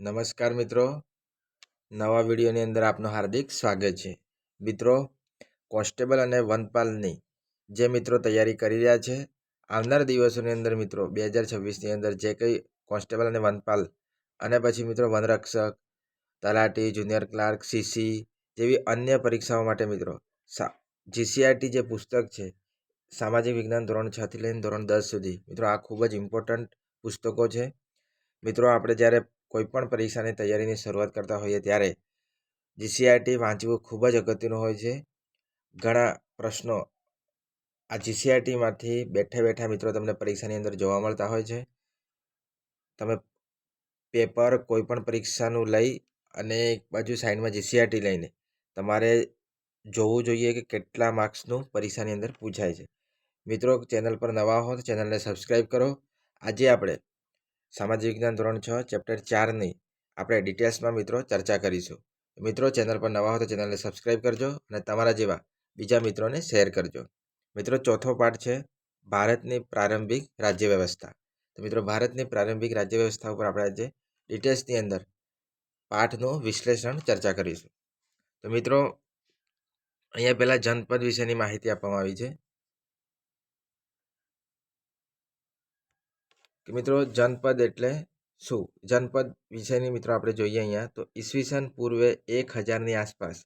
નમસ્કાર મિત્રો. નવા વિડીયોની અંદર આપનું હાર્દિક સ્વાગત છે. મિત્રો, કોન્સ્ટેબલ અને વનપાલની જે મિત્રો તૈયારી કરી રહ્યા છે, આવનાર દિવસોની અંદર મિત્રો, બે હજાર છવ્વીસની અંદર જે કંઈ કોન્સ્ટેબલ અને વનપાલ અને પછી મિત્રો વનરક્ષક, તલાટી, જુનિયર ક્લાર્ક, સીસી જેવી અન્ય પરીક્ષાઓ માટે મિત્રો જીસીઆરટી જે પુસ્તક છે, સામાજિક વિજ્ઞાન ધોરણ છથી લઈને ધોરણ દસ સુધી, મિત્રો આ ખૂબ જ ઇમ્પોર્ટન્ટ પુસ્તકો છે. મિત્રો, આપણે જ્યારે કોઈ પણ પરીક્ષાની તૈયારીની શરૂઆત કરતા હોઈએ ત્યારે જીસીઆરટી વાંચવું ખૂબ જ અગત્યનું હોય છે. ઘણા પ્રશ્નો આ જીસીઆરટીમાંથી બેઠા બેઠા મિત્રો તમને પરીક્ષાની અંદર જોવા મળતા હોય છે. તમે પેપર કોઈપણ પરીક્ષાનું લઈ અને એક બાજુ સાઈડમાં જીસીઆરટી લઈને તમારે જોવું જોઈએ કે કેટલા માર્ક્સનું પરીક્ષાની અંદર પૂછાય છે. મિત્રો, ચેનલ પર નવા હો તો ચેનલને સબસ્ક્રાઈબ કરો. આજે આપણે સામાજિક વિજ્ઞાન ધોરણ છ ચેપ્ટર ચારની આપણે ડિટેલ્સમાં મિત્રો ચર્ચા કરીશું. મિત્રો ચેનલ પર નવા હો તો ચેનલને સબસ્ક્રાઈબ કરજો અને તમારા જેવા બીજા મિત્રોને શેર કરજો. મિત્રો ચોથો પાઠ છે, ભારતની પ્રારંભિક રાજ્ય વ્યવસ્થા તો મિત્રો ભારતની પ્રારંભિક રાજ્ય વ્યવસ્થા ઉપર આપણે આજે ડિટેલ્સની અંદર પાઠનું વિશ્લેષણ ચર્ચા કરીશું. તો મિત્રો અહીંયા પહેલાં જનપદ વિશેની માહિતી આપવામાં આવી છે. કે મિત્રો જનપદ એટલે શું? જનપદ વિષયની મિત્રો આપણે જોઈએ અહીંયા તો ઈસવીસન પૂર્વે એક હજારની આસપાસ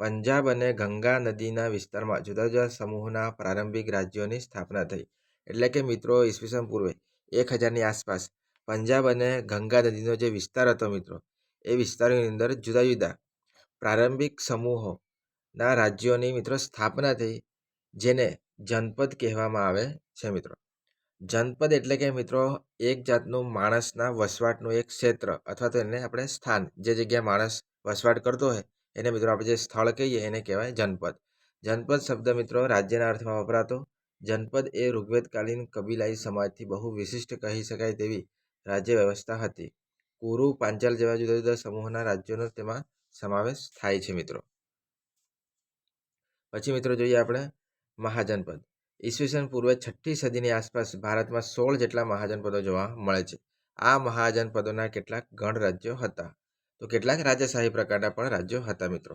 પંજાબ અને ગંગા નદીના વિસ્તારમાં જુદા જુદા સમૂહના પ્રારંભિક રાજ્યોની સ્થાપના થઈ. એટલે કે મિત્રો ઈસવીસન પૂર્વે એક હજારની આસપાસ પંજાબ અને ગંગા નદીનો જે વિસ્તાર હતો મિત્રો, એ વિસ્તારની અંદર જુદા જુદા પ્રારંભિક સમૂહોના રાજ્યોની મિત્રો સ્થાપના થઈ, જેને જનપદ કહેવામાં આવે છે મિત્રો. જનપદ એટલે કે મિત્રો એક જાતનું માણસના વસવાટનું એક ક્ષેત્ર અથવા તો એને આપણે સ્થાન. જે જગ્યાએ માણસ વસવાટ કરતો હોય, એને મિત્રો આપણે જે સ્થળ કહીએ એને કહેવાય જનપદ. જનપદ શબ્દ મિત્રો રાજ્યના અર્થમાં વપરાતો. જનપદ એ ઋગ્વેદકાલીન કબીલાઈ સમાજથી બહુ વિશિષ્ટ કહી શકાય તેવી રાજ્ય વ્યવસ્થા હતી. કુરુ, પાંચાલ જેવા જુદા જુદા સમૂહના રાજ્યોનો તેમાં સમાવેશ થાય છે મિત્રો. પછી મિત્રો જોઈએ આપણે મહાજનપદ. ઈસવીસન પૂર્વે છઠ્ઠી સદીની આસપાસ ભારતમાં સોળ જેટલા મહાજનપદો જોવા મળે છે. આ મહાજનપદોના કેટલાક ગણ રાજ્યો હતા. તો કેટલાક રાજાશાહી પ્રકારના પણ રાજ્યો હતા મિત્રો.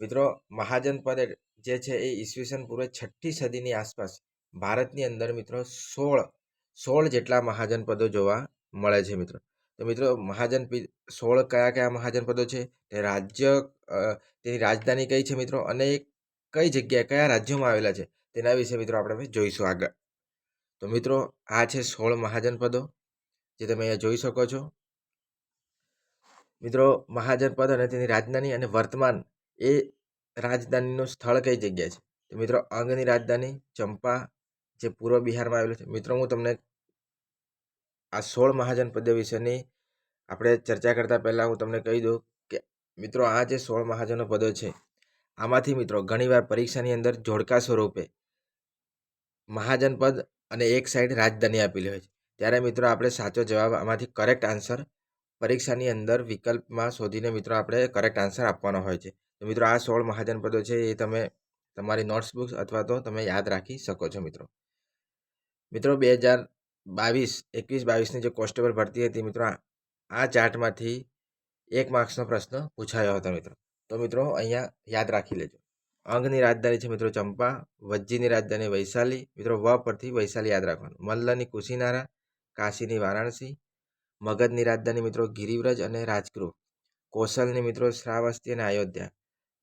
મિત્રો, મહાજનપદ જે છે એ ઈસવીસન પૂર્વે છઠ્ઠી સદીની આસપાસ ભારતની અંદર મિત્રો સોળ સોળ જેટલા મહાજનપદો જોવા મળે છે મિત્રો. તો મિત્રો, મહાજન સોળ કયા કયા મહાજનપદો છે? તે રાજ્ય તેની રાજધાની કઈ છે મિત્રો? અને કઈ જગ્યાએ, કયા રાજ્યોમાં આવેલા છે? તેના વિશે મિત્રો આપણે જોઈશું આગળ. તો મિત્રો, આ છે સોળ મહાજનપદો, જે તમે અહીંયા જોઈ શકો છો. મિત્રો, મહાજનપદ અને તેની રાજધાની અને વર્તમાન એ રાજધાનીનું સ્થળ કઈ જગ્યા છે? તો મિત્રો, અંગની રાજધાની, ચંપા, જે પૂર્વ બિહારમાં આવેલું છે. મિત્રો, હું તમને આ સોળ મહાજનપદો વિશેની આપણે ચર્ચા કરતાં પહેલાં હું તમને કહી દઉં કે મિત્રો, આ જે સોળ મહાજનો પદો છે, આમાંથી મિત્રો ઘણીવાર પરીક્ષાની અંદર જોડકા સ્વરૂપે મહાજનપદ અને એક સાઈડ રાજધાની આપેલી હોય છે. ત્યારે મિત્રો આપણે સાચો જવાબ આમાંથી કરેક્ટ આન્સર પરીક્ષાની અંદર વિકલ્પમાં શોધીને મિત્રો આપણે કરેક્ટ આન્સર આપવાનો હોય છે. તો મિત્રો આ સોળ મહાજનપદો છે એ તમે તમારી નોટ્સ બુક્સ અથવા તો તમે યાદ રાખી શકો છો મિત્રો. મિત્રો બે હજાર બાવીસ, એકવીસ બાવીસની જે કોન્સ્ટેબલ ભરતી હતી મિત્રો આ ચાર્ટમાંથી એક માર્ક્સનો પ્રશ્ન પૂછાયો હતો મિત્રો. તો મિત્રો અહીંયા યાદ રાખી લેજો. અંગની રાજધાની છે મિત્રો ચંપા, વજ્જીની રાજધાની વૈશાલી. મિત્રો, વ પરથી વૈશાલી યાદ રાખવાનું. મલ્લની કુશીનારા, કાશીની વારાણસી. મગધની રાજધાની મિત્રો ગિરિવ્રજ અને રાજગૃહ. કૌશલની મિત્રો શ્રાવસ્તી અને અયોધ્યા.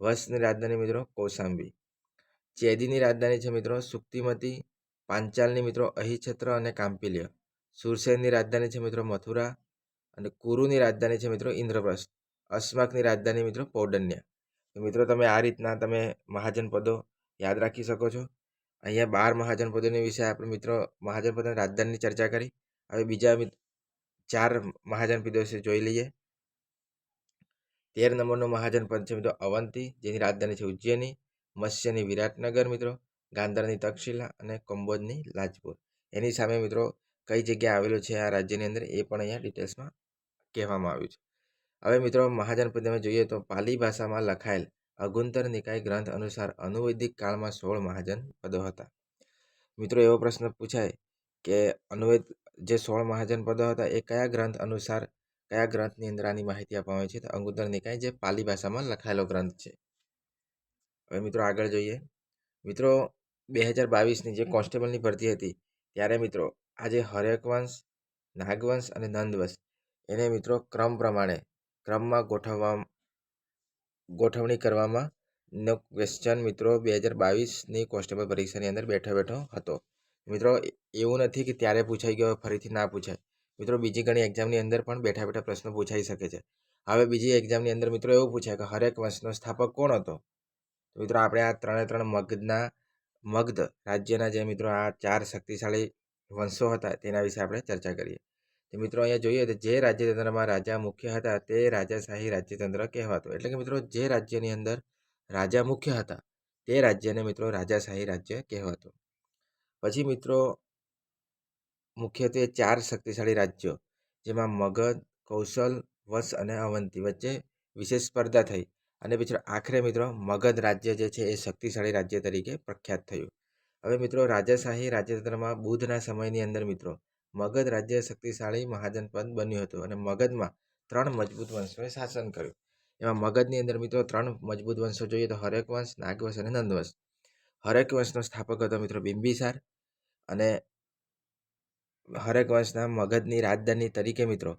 વશની રાજધાની મિત્રો કૌશાંબી ચેદીની રાજધાની છે મિત્રો સુક્તિમતી. પાંચાલની મિત્રો અહિછત્ર અને કાંપિલ્ય. સુરસેનની રાજધાની છે મિત્રો મથુરા. અને કુરુની રાજધાની છે મિત્રો ઇન્દ્રપ્રસ્થ. અસ્મકની રાજધાની મિત્રો પૌડન્ય. મિત્રો તમે આ રીતના તમે મહાજનપદો યાદ રાખી શકો છો. અહીંયા બાર મહાજનપદોની વિશે આપણે મિત્રો મહાજનપદોની રાજધાનીની ચર્ચા કરી. હવે બીજા ચાર મહાજનપદો વિશે જોઈ લઈએ. તેર નંબરનું મહાજનપદ છે મિત્રો અવંતી, જેની રાજધાની છે ઉજ્જૈની. મત્સ્યની વિરાટનગર મિત્રો. ગાંધારની તક્ષશિલા અને કંબોજની લાજપુર. એની સામે મિત્રો કઈ જગ્યાએ આવેલું છે આ રાજ્યની અંદર એ પણ અહીંયા ડિટેલ્સમાં કહેવામાં આવ્યું છે. હવે મિત્રો મહાજનપદમાં જોઈએ તો પાલી ભાષામાં લખાયેલ અગુંતર નિકાય ગ્રંથ અનુસાર અનુવૈદિક કાળમાં સોળ મહાજન પદો હતા. મિત્રો એવો પ્રશ્ન પૂછાય કે અનુવેદ જે સોળ મહાજન પદો હતા એ કયા ગ્રંથ અનુસાર કયા ગ્રંથની અંદર આની માહિતી આપવામાં આવી છે? તો અંગુત્તર નિકાય જે પાલી ભાષામાં લખાયેલો ગ્રંથ છે. હવે મિત્રો આગળ જોઈએ. મિત્રો બે હજાર બાવીસની જે કોન્સ્ટેબલની ભરતી હતી ત્યારે મિત્રો આજે હરેકવંશ, નાગવંશ અને નંદવંશ એને મિત્રો ક્રમ પ્રમાણે ક્રમમાં ગોઠવવા ગોઠવણી કરવામાં નો ક્વેશ્ચન મિત્રો બે હજાર બાવીસની કોન્સ્ટેબલ પરીક્ષાની અંદર બેઠો બેઠો હતો. મિત્રો, એવું નથી કે ત્યારે પૂછાઈ ગયો ફરીથી ના પૂછાય. મિત્રો, બીજી ઘણી એક્ઝામની અંદર પણ બેઠા બેઠા પ્રશ્નો પૂછાઈ શકે છે. હવે બીજી એક્ઝામની અંદર મિત્રો એવું પૂછાય કે હરેક વંશનો સ્થાપક કોણ હતો? મિત્રો, આપણે આ ત્રણે ત્રણ મગધના મગધ રાજ્યના જે મિત્રો આ ચાર શક્તિશાળી વંશો હતા, તેના વિશે આપણે ચર્ચા કરીએ. તો મિત્રો અહીંયા જોઈએ તો જે રાજ્યતંત્રમાં રાજા મુખ્ય હતા તે રાજાશાહી રાજ્યતંત્ર કહેવાતું એટલે કે મિત્રો જે રાજ્યની અંદર રાજા મુખ્ય હતા તે રાજ્યને મિત્રો રાજાશાહી રાજ્ય કહેવાતું. પછી મિત્રો મુખ્યત્વે ચાર શક્તિશાળી રાજ્યો, જેમાં મગધ, કૌશલ, વશ અને અવંતી વચ્ચે વિશેષ સ્પર્ધા થઈ. અને મિત્રો આખરે મિત્રો મગધ રાજ્ય જે છે એ શક્તિશાળી રાજ્ય તરીકે પ્રખ્યાત થયું. હવે મિત્રો રાજાશાહી રાજ્યતંત્રમાં બુદ્ધના સમયની અંદર મિત્રો મગધ રાજ્ય શક્તિશાળી મહાજનપદ બન્યું હતું અને મગધમાં ત્રણ મજબૂત વંશોએ શાસન કર્યું. એમાં મગધની અંદર મિત્રો ત્રણ મજબૂત વંશો જોઈએ તો હરેક વંશ, નાગવંશ અને નંદવંશ. હરેક વંશનો સ્થાપક હતો મિત્રો બિંબિસાર અને હરેક વંશના મગધની રાજધાની તરીકે મિત્રો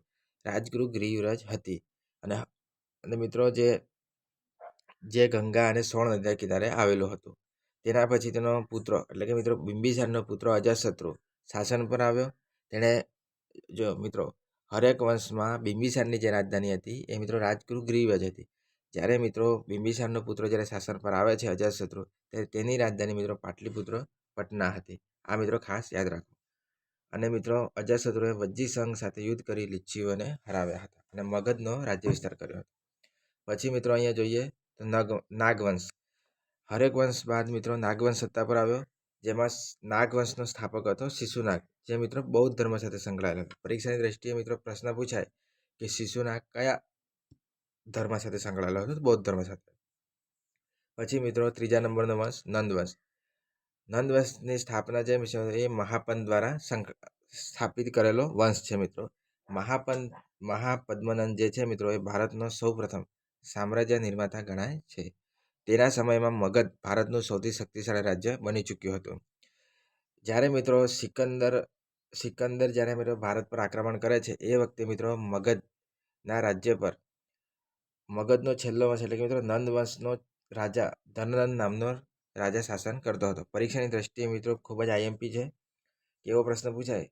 રાજગુરુ ગિરિવ્રજ હતી. અને અને મિત્રો જે જે ગંગા અને સોણ નદીના કિનારે આવેલું હતું. તેના પછી તેનો પુત્ર એટલે કે મિત્રો બિંબિસારનો પુત્ર અજાશત્રુ શાસન પર આવ્યો. તેણે, જો મિત્રો, હરેક વંશમાં બિંબિસારની જે રાજધાની હતી, એ મિત્રો રાજગુરુ ગિરિવ્રજ હતી. જ્યારે મિત્રો બિંબિસારનો પુત્ર જ્યારે શાસન પર આવે છે અજાતશત્રુ ત્યારે તેની રાજધાની મિત્રો પાટલીપુત્ર પટના હતી. આ મિત્રો ખાસ યાદ રાખો. અને મિત્રો અજાતશત્રુએ વજ્જી સંઘ સાથે યુદ્ધ કરી લીચ્છીઓને હરાવ્યા હતા અને મગધનો રાજ્ય વિસ્તાર કર્યો હતો. પછી મિત્રો અહીંયા જોઈએ તો નગ, નાગવંશ. હરેક વંશ બાદ મિત્રો નાગવંશ સત્તા પર આવ્યો, જેમાં નાગવંશનો સ્થાપક હતો શિશુનાગ. જે મિત્રો બૌદ્ધ ધર્મ સાથે સંકળાયેલો પરીક્ષાની દ્રષ્ટિએ મિત્રો પ્રશ્ન પૂછાય કે શિશુના કયા ધર્મ સાથે સંકળાયેલો હતો બૌદ્ધ ધર્મ સાથે. પછી મિત્રો ત્રીજા નંબરનો વંશ નંદવંશ. નંદવંશની સ્થાપના જે એ મહાપંત દ્વારા સ્થાપિત કરેલો વંશ છે મિત્રો. મહાપન મહાપદ્મનંદ જે છે મિત્રો એ ભારતનો સૌપ્રથમ સામ્રાજ્ય નિર્માતા ગણાય છે. તેના સમયમાં મગધ ભારતનું સૌથી શક્તિશાળી રાજ્ય બની ચૂક્યું હતું. જ્યારે મિત્રો સિકંદર સિકંદર જ્યારે મિત્રો ભારત પર આક્રમણ કરે છે, એ વખતે મિત્રો મગધના રાજ્ય પર, મગધનો છેલ્લો વંશ એટલે કે મિત્રો નંદ વંશનો રાજા, ધનનંદ નામનો રાજા શાસન કરતો હતો. પરીક્ષાની દ્રષ્ટિએ મિત્રો ખૂબ જ આઈએમપી છે. એવો પ્રશ્ન પૂછાય?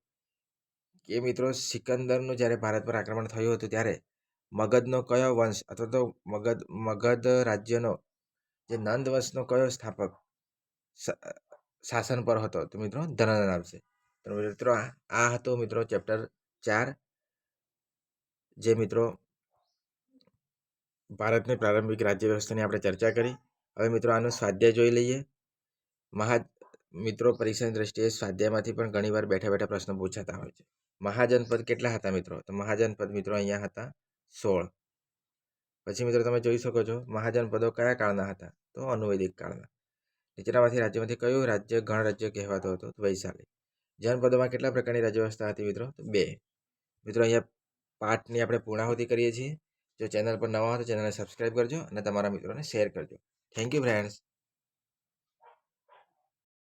કે મિત્રો સિકંદરનું જ્યારે ભારત પર આક્રમણ થયું હતું ત્યારે મગધનો કયો વંશ અથવા તો મગધ મગધ રાજ્યનો, જે નંદ વંશનો કયો સ્થાપક શાસન પર હતો. તો મિત્રો ધનનંદ આવશે તો મિત્રો, આ હતો મિત્રો ચેપ્ટર ચાર. જે મિત્રો ભારતની પ્રારંભિક રાજ્ય વ્યવસ્થાની આપણે ચર્ચા કરી. હવે મિત્રો, આનું સ્વાધ્યાય જોઈ લઈએ. મહા મિત્રો પરીક્ષાની દ્રષ્ટિએ સ્વાધ્યાયમાંથી પણ ઘણીવાર બેઠા બેઠા પ્રશ્નો પૂછાતા હોય છે. મહાજનપદ કેટલા હતા મિત્રો? તો મહાજનપદ મિત્રો અહીંયા હતા સોળ. પછી મિત્રો, તમે જોઈ શકો છો મહાજનપદો કયા કાળના હતા? તો અનુવૈદિક કાળના. નીચેનામાંથી રાજ્યમાંથી કયું રાજ્ય ગણરાજ્ય કહેવાતો હતો? તો વૈશાલી. જનપદોમાં કેટલા પ્રકારની રાજ્ય વ્યવસ્થા હતી મિત્રો? તો બે. મિત્રો, અહીંયા પાઠની આપણે પૂર્ણાહુતિ કરીએ છીએ. જો ચેનલ પર નવા હો તો ચેનલને સબસ્ક્રાઈબ કરજો અને તમારા મિત્રોને શેર કરજો. Thank you friends.